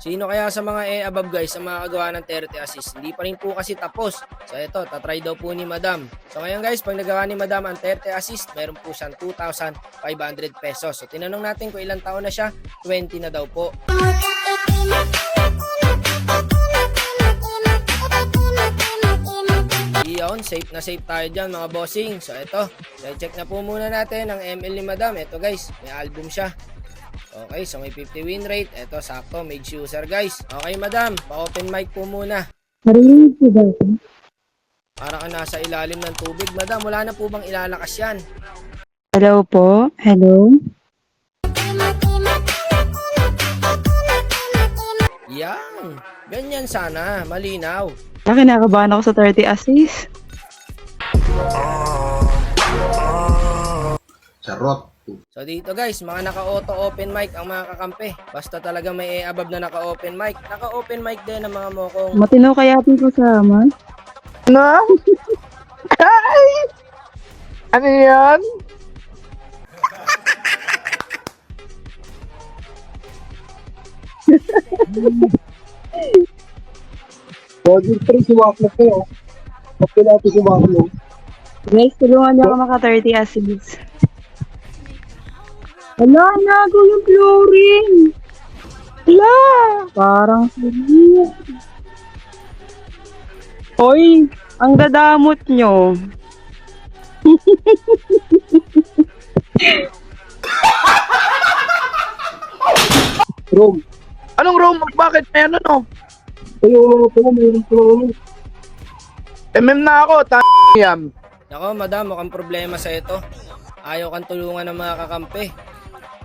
Sino kaya sa mga e above guys ang makakagawa ng 30 assist? Hindi pa rin po kasi tapos. So ito, tatry daw po ni Madam. So ngayon guys, pag nagawa ni Madam ang 30 assist, meron po siyang 2,500 pesos. So tinanong natin kung ilang taon na siya, 20 na daw po. Iyon, safe na safe tayo dyan mga bossing. So ito, check na po muna natin ang ML ni Madam. Ito guys, may album siya. Okay, so may 50 win rate. Ito, sakto, mage user guys. Okay, madam, pa-open mic po muna. Narinig ko ba? Para ka nasa ilalim ng tubig. Madam, wala na po bang ilalakas yan? Hello po? Hello? Yan. Ganyan sana. Malinaw. Ah, kinakabahan ako sa 30 assist. Charot. So dito guys, mga naka-auto open mic ang mga kakampi. Basta talaga may above na naka-open mic. Naka-open mic din ang mga mokong. Matino kaya ating kasama? Na? Ay! Ano yan? Body 3 si Waklap kayo. Kapag natin si Waklap. Guys, tulungan niyo ako maka 30 Wala, nago yung chlorine. Wala! Parang sige. Hoy, ang dadamot nyo. Rom. Anong room? Bakit may ano no? Mga pala, mayroon pa naman. MM na ako, ta yan. Nako, madam, mukhang problema sa ito. Ayaw kang tulungan ng mga kakampi.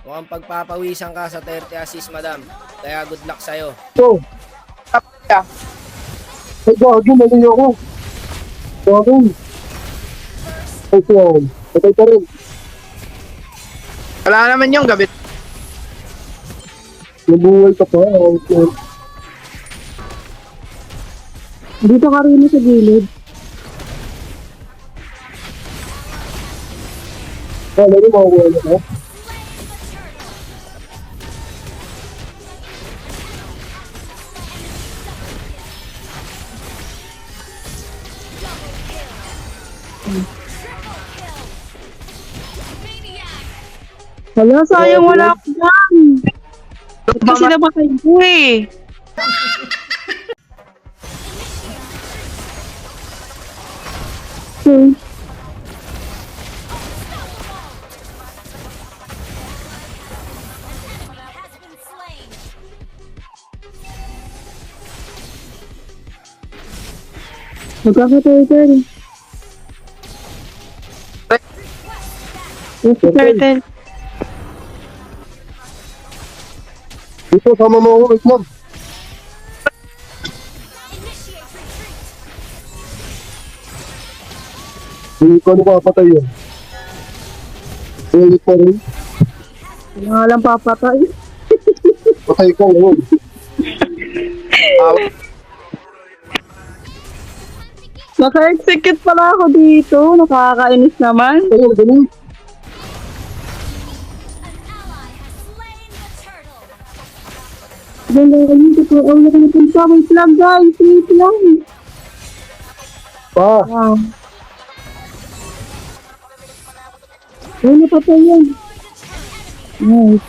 Mukhang pagpapawisan ka sa 30 assist, madam. Kaya good luck sa'yo. So, Tapos ay gagi, mali ako. Gagi. Ay, siyan. Patay pa rin. Wala naman yung gabi. Nabuhay ka pa. Ay, siyan. Dito ka rin sa gilid. Ah, lagi mawawa na Wala, sayang wala ko dyan. Ba't kasi napatay ko eh. Hmm. Magkakatay ka turtle. Dito, sama mo ako. Wait lang. Hindi ko ano papatay yan. Ulit pa rin. Hindi nga lang papatay. Patay ka ngayon. Naka-execute pala ako dito. Nakakainis naman. Ayun, ganun. Ka dito. Kung ulo ka na punta. Wait lang guys. Wait lang. Pa, Wow. Ay, napatay yan. Nice.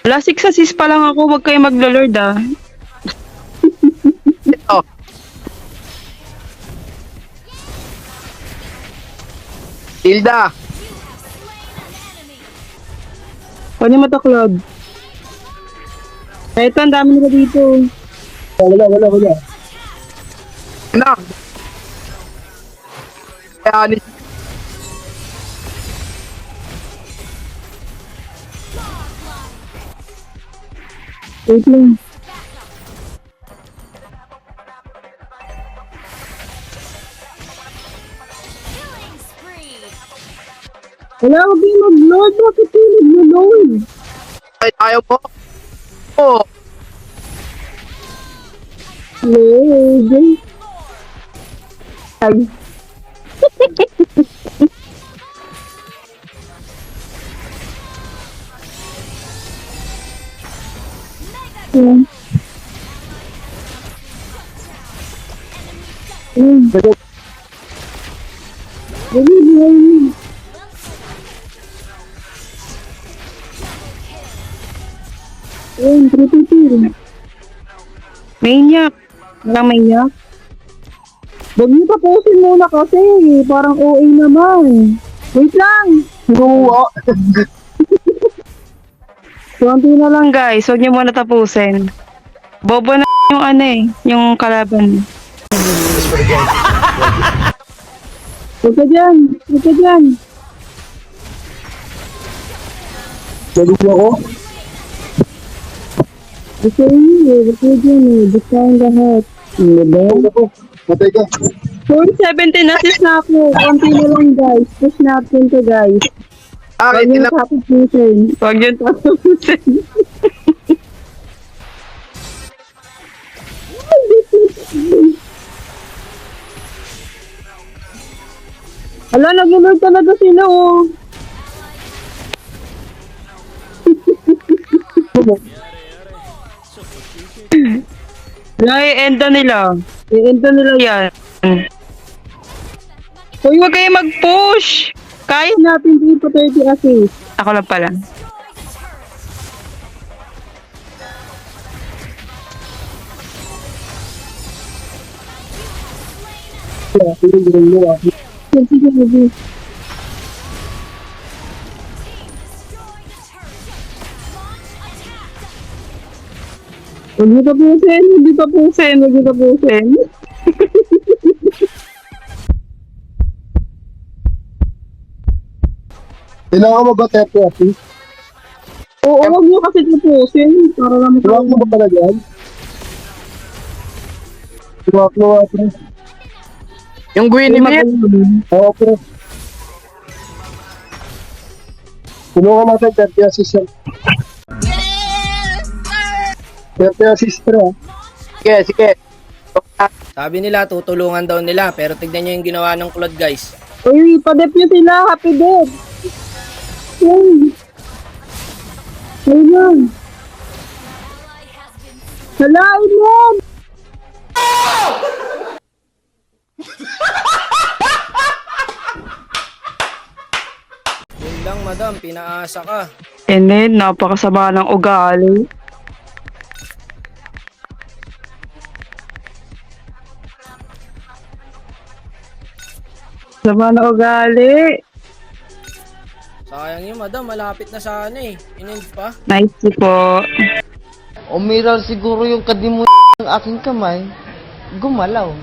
Wala, 6 assist pa lang ako. Huwag kayo maglo-lord ah. Hilda. Pwede mo to, Claude. Ito, ang dami nila dito. Wala, wala, wala. Na. Kaya ni Wait lang. Wala, huwag yung mag-load. Bakit yung nag-load? Ay, ayaw mo. Oh. Load. Ay. Yeah. Mm. Dali, dali. Triple Maniac. Walang maniac. Huwag niyo tapusin muna kasi. Parang OA naman. Wait lang. Luwa. Konti na lang guys. Huwag niyo muna tapusin. Bobo na yung ano eh. Yung kalaban. Huwag ka dyan. Huwag ka dyan. Galit ako. Gusto niyo eh. Gusto niyo eh. Gusto ang lahat. Ano ba? Ano? Patay ka. 417 assist na ako. Konti na lang guys. Push natin to guys. Huwag Akin, niyo ina- tapusin. Huwag niyo tapusin. Ala, nag-lord talaga sila oh. Wala, i-enda nila. I-enda nila yan. Uy, huwag kayo mag-push! Kaya natin dito 30 assist. Ako lang pala. Kaya, Huwag niyo tapusin, huwag niyo tapusin, huwag niyo tapusin. Kailangan mo ba tepe ati? Oo, huwag niyo kasi tapusin. Para lang Luwak mo ba talaga yan? Luwak pre. Yung mo yan. Oo pre. Tulungan natin 30 assist yan. 30 assist pre ah. Sige, sige. Sabi nila, tutulungan daw nila. Pero tignan nyo yung ginawa ng Claude guys. Uy, padep niyo sila. Happy death. Uy. Ayun. Hala, ayun. Yun lang madam, pinaasa ka. Ene, napakasama ng ugali. Sama ng ugali. Sayang yun madam, malapit na sana eh. Inend pa. Nice po. Umiral siguro yung kadimu ng aking kamay. Gumalaw.